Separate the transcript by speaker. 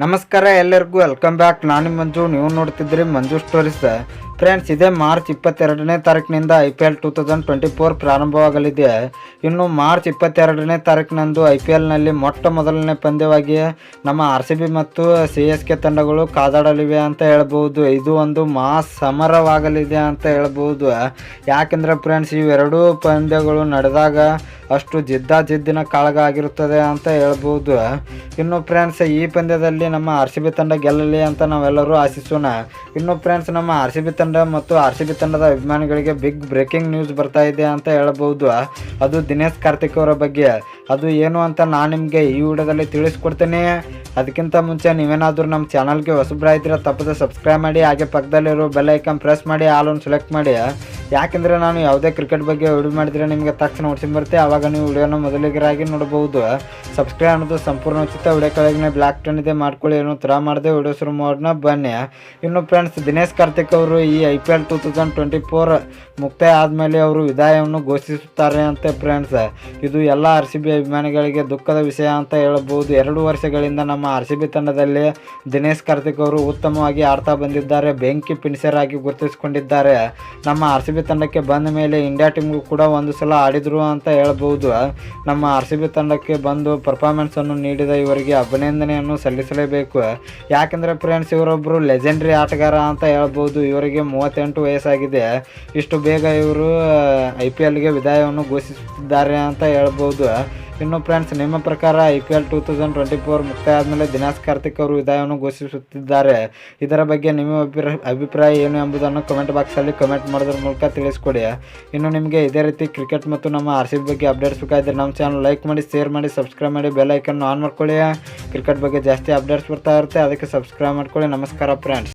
Speaker 1: ನಮಸ್ಕಾರ ಎಲ್ಲರಿಗೂ welcome back ನಾನು ಮಂಜು, ನೀವು ನೋಡ್ತಿದ್ರಿ ಮಂಜು ಸ್ಟೋರೀಸ್ ಫ್ರೆಂಡ್ಸ್ ಇದೇ ಮಾರ್ಚ್ ಇಪ್ಪತ್ತೆರಡನೇ ತಾರೀಕಿನಿಂದ I P L two thousand twenty four ಪ್ರಾರಂಭವಾಗಲಿದೆ. ಇನ್ನು ಮಾರ್ಚ್ ಇಪ್ಪತ್ತೆರಡನೇ ತಾರೀಕಿನಂದು ಐ ಪಿ ಎಲ್ನಲ್ಲಿ ಮೊಟ್ಟ ಮೊದಲನೇ ಪಂದ್ಯವಾಗಿ ನಮ್ಮ ಆರ್ ಸಿ ಬಿ ಮತ್ತು ಸಿ ಎಸ್ ಕೆ ತಂಡಗಳು ಕಾದಾಡಲಿವೆ ಅಂತ ಹೇಳ್ಬೋದು. ಇದು ಒಂದು ಮಹಾ ಸಮರವಾಗಲಿದೆ ಅಂತ ಹೇಳ್ಬೋದು. ಯಾಕೆಂದರೆ ಫ್ರೆಂಡ್ಸ್ ಇವೆರಡೂ ಪಂದ್ಯಗಳು ನಡೆದಾಗ ಅಷ್ಟು ಜಿದ್ದಾಜಿದ್ದಿನ ಕಾಳಗ ಆಗಿರುತ್ತದೆ ಅಂತ ಹೇಳ್ಬೋದು. ಇನ್ನು ಫ್ರೆಂಡ್ಸ್ ಈ ಪಂದ್ಯದಲ್ಲಿ ನಮ್ಮ ಆರ್ ಸಿ ಬಿ ತಂಡ ಗೆಲ್ಲಲಿ ಅಂತ ನಾವೆಲ್ಲರೂ ಆಶಿಸೋಣ. ಇನ್ನು ಫ್ರೆಂಡ್ಸ್ ನಮ್ಮ ಆರ್ ಸಿ ಬಿ ತಂಡ ಮತ್ತು ಆರ್ ಸಿ ಬಿ ತಂಡದ ಅಭಿಮಾನಿಗಳಿಗೆ ಬಿಗ್ ಬ್ರೇಕಿಂಗ್ ನ್ಯೂಸ್ ಬರ್ತಾ ಇದೆ ಅಂತ ಹೇಳ್ಬೋದು. ಅದು ದಿನೇಶ್ ಕಾರ್ತಿಕ್ ಅವರ ಬಗ್ಗೆ. ಅದು ಏನು ಅಂತ ನಾನು ನಿಮಗೆ ಈ ವಿಡಿಯೋದಲ್ಲಿ ತಿಳಿಸ್ಕೊಡ್ತೇನೆ. ಅದಕ್ಕಿಂತ ಮುಂಚೆ ನೀವೇನಾದರೂ ನಮ್ಮ ಚಾನಲ್ಗೆ ಹೊಸಬ್ರಾಯ್ತಿರ ತಪ್ಪದೆ ಸಬ್ಸ್ಕ್ರೈಬ್ ಮಾಡಿ, ಹಾಗೆ ಪಕ್ಕದಲ್ಲಿರೋ ಬೆಲ್ ಐಕನ್ ಪ್ರೆಸ್ ಮಾಡಿ ಆಲ್ ಸೆಲೆಕ್ಟ್ ಮಾಡಿ. ಯಾಕೆಂದರೆ ನಾನು ಯಾವುದೇ ಕ್ರಿಕೆಟ್ ಬಗ್ಗೆ ವಿಡಿಯೋ ಮಾಡಿದರೆ ನಿಮಗೆ ತಕ್ಷಣ ನೋಡ್ಸಿಂಬರುತ್ತೆ ಬರುತ್ತೆ. ಆವಾಗ ನೀವು ವಿಡಿಯೋನ ಮೊದಲಿಗರಾಗಿ ನೋಡಬಹುದು ಸಬ್ಸ್ಕ್ರೈಬ್ ಅನ್ನೋದು ಸಂಪೂರ್ಣ ಉಚಿತ. ವಿಡಿಯೋ ಕೆಳಗಿನ ಬ್ಲ್ಯಾಕ್ ಟನ್ ಇದೆ. ಮಾಡ್ಕೊಳ್ಳಿ. ಏನೋ ಥರ ಮಾಡಿದೆ ವಿಡಿಯೋ ಶುರು ಮಾಡೋಣ. ಬನ್ನಿ. ಇನ್ನು ಫ್ರೆಂಡ್ಸ್ ದಿನೇಶ್ ಕಾರ್ತಿಕ್ ಅವರು ಈ I P L two thousand twenty four ಮುಕ್ತಾಯ ಆದಮೇಲೆ ಅವರು ವಿದಾಯವನ್ನು ಘೋಷಿಸುತ್ತಾರೆ ಅಂತ ಫ್ರೆಂಡ್ಸ್ ಇದು ಎಲ್ಲ ಆರ್ ಸಿ ಬಿ ಅಭಿಮಾನಿಗಳಿಗೆ ದುಃಖದ ವಿಷಯ ಅಂತ ಹೇಳಬಹುದು. ಎರಡು ವರ್ಷಗಳಿಂದ ನಮ್ಮ ಆರ್ ಸಿ ಬಿ ತಂಡದಲ್ಲಿ ದಿನೇಶ್ ಕಾರ್ತಿಕ್ ಅವರು ಉತ್ತಮವಾಗಿ ಆಡ್ತಾ ಬಂದಿದ್ದಾರೆ. ಬೆಂಕಿ ಪಿನ್ಸರ್ ಆಗಿ ಗುರುತಿಸಿಕೊಂಡಿದ್ದಾರೆ. ನಮ್ಮ ಆರ್ ಸಿ ಬಿ ತಂಡಕ್ಕೆ ಬಂದ ಮೇಲೆ ಇಂಡಿಯಾ ಟೀಮ್ಗೂ ಕೂಡ ಒಂದು ಸಲ ಆಡಿದ್ರು ಅಂತ ಹೇಳ್ಬೋದು. ನಮ್ಮ ಆರ್ ಸಿ ಬಿ ತಂಡಕ್ಕೆ ಬಂದು ಪರ್ಫಾರ್ಮೆನ್ಸನ್ನು ನೀಡಿದ ಇವರಿಗೆ ಅಭಿನಂದನೆಯನ್ನು ಸಲ್ಲಿಸಲೇಬೇಕು. ಯಾಕೆಂದರೆ ಫ್ರೆಂಡ್ಸ್ ಇವರೊಬ್ಬರು ಲೆಜೆಂಡ್ರಿ ಆಟಗಾರ ಅಂತ ಹೇಳ್ಬೋದು. ಇವರಿಗೆ ಮೂವತ್ತೆಂಟು ವಯಸ್ಸಾಗಿದೆ. ಇಷ್ಟು ಬೇಗ ಇವರು ಐ ಪಿ ಎಲ್ಗೆ ವಿದಾಯವನ್ನು ಘೋಷಿಸುತ್ತಿದ್ದಾರೆ ಅಂತ ಹೇಳ್ಬೋದು. ಇನ್ನು ಫ್ರೆಂಡ್ಸ್ ನಿಮ್ಮ ಪ್ರಕಾರ I P L two thousand twenty four ಮುಕ್ತಾಯ ಆದಮೇಲೆ ದಿನೇಶ್ ಕಾರ್ತಿಕ್ ಅವರು ವಿದಾಯವನ್ನು ಘೋಷಿಸುತ್ತಿದ್ದಾರೆ? ಇದರ ಬಗ್ಗೆ ನಿಮ್ಮ ಅಭಿಪ್ರಾಯ ಅಭಿಪ್ರಾಯ ಏನು ಎಂಬುದನ್ನು ಕಮೆಂಟ್ ಬಾಕ್ಸಲ್ಲಿ ಕಮೆಂಟ್ ಮಾಡೋದ್ರ ಮೂಲಕ ತಿಳಿಸ್ಕೊಡಿ. ಇನ್ನು ನಿಮಗೆ ಇದೇ ರೀತಿ ಕ್ರಿಕೆಟ್ ಮತ್ತು ನಮ್ಮ ಆರ್ ಸಿ ಬಗ್ಗೆ ಅಪ್ಡೇಟ್ಸ್ ಬೇಕಾದರೆ ನಮ್ಮ ಚಾನಲ್ ಲೈಕ್ ಮಾಡಿ ಶೇರ್ ಮಾಡಿ ಸಬ್ಸ್ಕ್ರೈಬ್ ಮಾಡಿ ಬೆಲ್ ಆನ್ ಮಾಡ್ಕೊಳ್ಳಿ ಕ್ರಿಕೆಟ್ ಬಗ್ಗೆ ಜಾಸ್ತಿ ಅಪ್ಡೇಟ್ಸ್ ಬರ್ತಾ ಇರುತ್ತೆ, ಅದಕ್ಕೆ ಸಬ್ಸ್ಕ್ರೈಬ್ ಮಾಡ್ಕೊಳ್ಳಿ. ನಮಸ್ಕಾರ ಫ್ರೆಂಡ್ಸ್